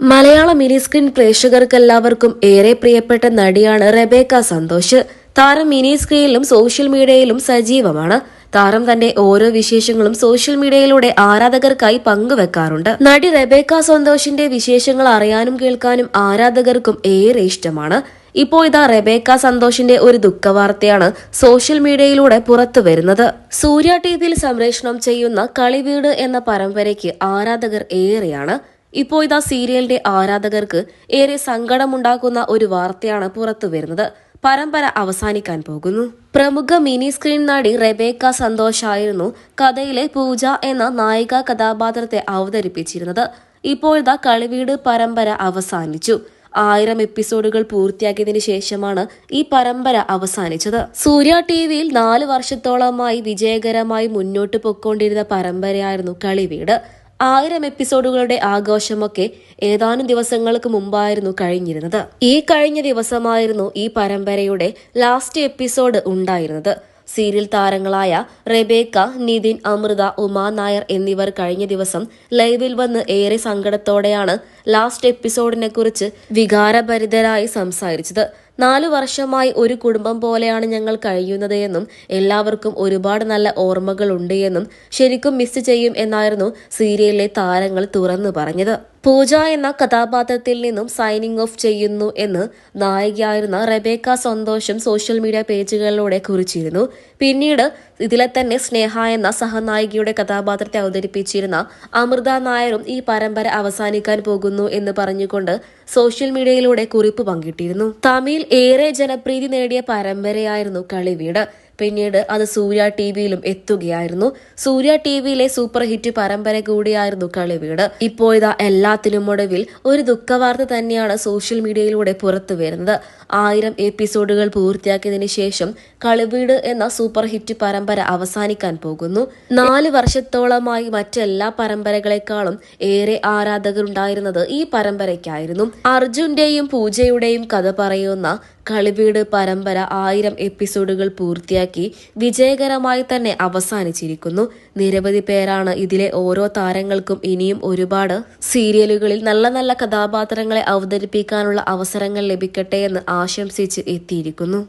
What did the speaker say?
മലയാള mini screen പ്രേക്ഷകർക്കെല്ലാവർക്കും ഏറെ പ്രിയപ്പെട്ട നടിയാണ് റെബേക്ക സന്തോഷ്. താരം മിനി സ്ക്രീനിലും സോഷ്യൽ മീഡിയയിലും സജീവമാണ്. താരം തന്റെ ഓരോ വിശേഷങ്ങളും സോഷ്യൽ മീഡിയയിലൂടെ ആരാധകർക്കായി പങ്കുവെക്കാറുണ്ട്. നടി റെബേക്ക സന്തോഷിന്റെ വിശേഷങ്ങൾ അറിയാനും കേൾക്കാനും ആരാധകർക്കും ഏറെ ഇഷ്ടമാണ്. ഇപ്പോൾ ഇതാ റെബേക്ക സന്തോഷിന്റെ ഒരു ദുഃഖവാർത്തയാണ് സോഷ്യൽ മീഡിയയിലൂടെ പുറത്തു വരുന്നത്. സൂര്യ ടി വിയിൽ സംപ്രേഷണം ചെയ്യുന്ന കളിവീട് എന്ന പരമ്പരയ്ക്ക് ആരാധകർ ഏറെയാണ്. ഇപ്പോൾ ഇതാ സീരിയലിന്റെ ആരാധകർക്ക് ഏറെ സങ്കടമുണ്ടാക്കുന്ന ഒരു വാർത്തയാണ് പുറത്തു വരുന്നത് പരമ്പര അവസാനിക്കാൻ പോകുന്നു. പ്രമുഖ മിനി സ്ക്രീൻ നടി റെബേക്ക സന്തോഷ് ആയിരുന്നു കഥയിലെ പൂജ എന്ന നായിക കഥാപാത്രത്തെ അവതരിപ്പിച്ചിരുന്നത്. ഇപ്പോൾ ഇതാ കളിവീട് പരമ്പര അവസാനിച്ചു. ആയിരം എപ്പിസോഡുകൾ പൂർത്തിയാക്കിയതിനു ശേഷമാണ് ഈ പരമ്പര അവസാനിച്ചത്. സൂര്യ ടി വിയിൽ നാല് വർഷത്തോളമായി വിജയകരമായി മുന്നോട്ട് പൊക്കോണ്ടിരുന്ന പരമ്പരയായിരുന്നു കളിവീട്. ആയിരം എപ്പിസോഡുകളുടെ ആഘോഷമൊക്കെ ഏതാനും ദിവസങ്ങൾക്ക് മുമ്പായിരുന്നു കഴിഞ്ഞിരുന്നത്. ഈ കഴിഞ്ഞ ദിവസമായിരുന്നു ഈ പരമ്പരയുടെ ലാസ്റ്റ് എപ്പിസോഡ് ഉണ്ടായിരുന്നത്. സീരിയൽ താരങ്ങളായ റെബേക്ക നിതിൻ അമൃത ഉമാ നായർ എന്നിവർ കഴിഞ്ഞ ദിവസം ലൈവിൽ വന്ന് ഏറെ സങ്കടത്തോടെയാണ് ലാസ്റ്റ് എപ്പിസോഡിനെ കുറിച്ച് വികാരഭരിതരായി സംസാരിച്ചത്. നാലു വർഷമായി ഒരു കുടുംബം പോലെയാണ് ഞങ്ങൾ കഴിയുന്നത് എന്നും എല്ലാവർക്കും ഒരുപാട് നല്ല ഓർമ്മകൾ ഉണ്ട് എന്നും ശരിക്കും മിസ് ചെയ്യും എന്നായിരുന്നു സീരിയലിലെ താരങ്ങൾ തുറന്നു പറഞ്ഞത്. പൂജ എന്ന കഥാപാത്രത്തിൽ നിന്നും സൈനിങ് ഓഫ് ചെയ്യുന്നു എന്ന് നായികയായിരുന്ന റെബേക്ക സന്തോഷം സോഷ്യൽ മീഡിയ പേജുകളിലൂടെ കുറിച്ചിരുന്നു. പിന്നീട് ഇതിലെ തന്നെ സ്നേഹ എന്ന സഹനായികയുടെ കഥാപാത്രത്തെ അവതരിപ്പിച്ചിരുന്ന അമൃത നായരും ഈ പരമ്പര അവസാനിക്കാൻ പോകുന്നു എന്ന് പറഞ്ഞുകൊണ്ട് സോഷ്യൽ മീഡിയയിലൂടെ കുറിപ്പ് പങ്കിട്ടിരുന്നു. തമിഴിൽ ഏറെ ജനപ്രീതി നേടിയ പരമ്പരയായിരുന്നു കളിവീട്. പിന്നീട് അത് സൂര്യ ടി വിയിലും എത്തുകയായിരുന്നു. സൂര്യ ടി വിയിലെ സൂപ്പർ ഹിറ്റ് പരമ്പര കൂടിയായിരുന്നു കളിവീട് ഇപ്പോൾ ഇതാ എല്ലാത്തിനും ഒടുവിൽ ഒരു ദുഃഖവാർത്ത തന്നെയാണ് സോഷ്യൽ മീഡിയയിലൂടെ പുറത്തു വരുന്നത്. ആയിരം എപ്പിസോഡുകൾ പൂർത്തിയാക്കിയതിനു ശേഷം കളിവീട് എന്ന സൂപ്പർ ഹിറ്റ് പരമ്പര അവസാനിക്കാൻ പോകുന്നു. നാല് വർഷത്തോളമായി മറ്റെല്ലാ പരമ്പരകളെക്കാളും ഏറെ ആരാധകരുണ്ടായിരുന്നത് ഈ പരമ്പരയ്ക്കായിരുന്നു. അർജുന്റെയും പൂജയുടെയും കഥ പറയുന്ന കളിവീട് പരമ്പര ആയിരം എപ്പിസോഡുകൾ പൂർത്തിയാക്കി വിജയകരമായി തന്നെ അവസാനിച്ചിരിക്കുന്നു. നിരവധി പേരാണ് ഇതിലെ ഓരോ താരങ്ങൾക്കും ഇനിയും ഒരുപാട് സീരിയലുകളിൽ നല്ല നല്ല കഥാപാത്രങ്ങളെ അവതരിപ്പിക്കാനുള്ള അവസരങ്ങൾ ലഭിക്കട്ടെ എന്ന് ആശംസിച്ച് എത്തിയിരിക്കുന്നു.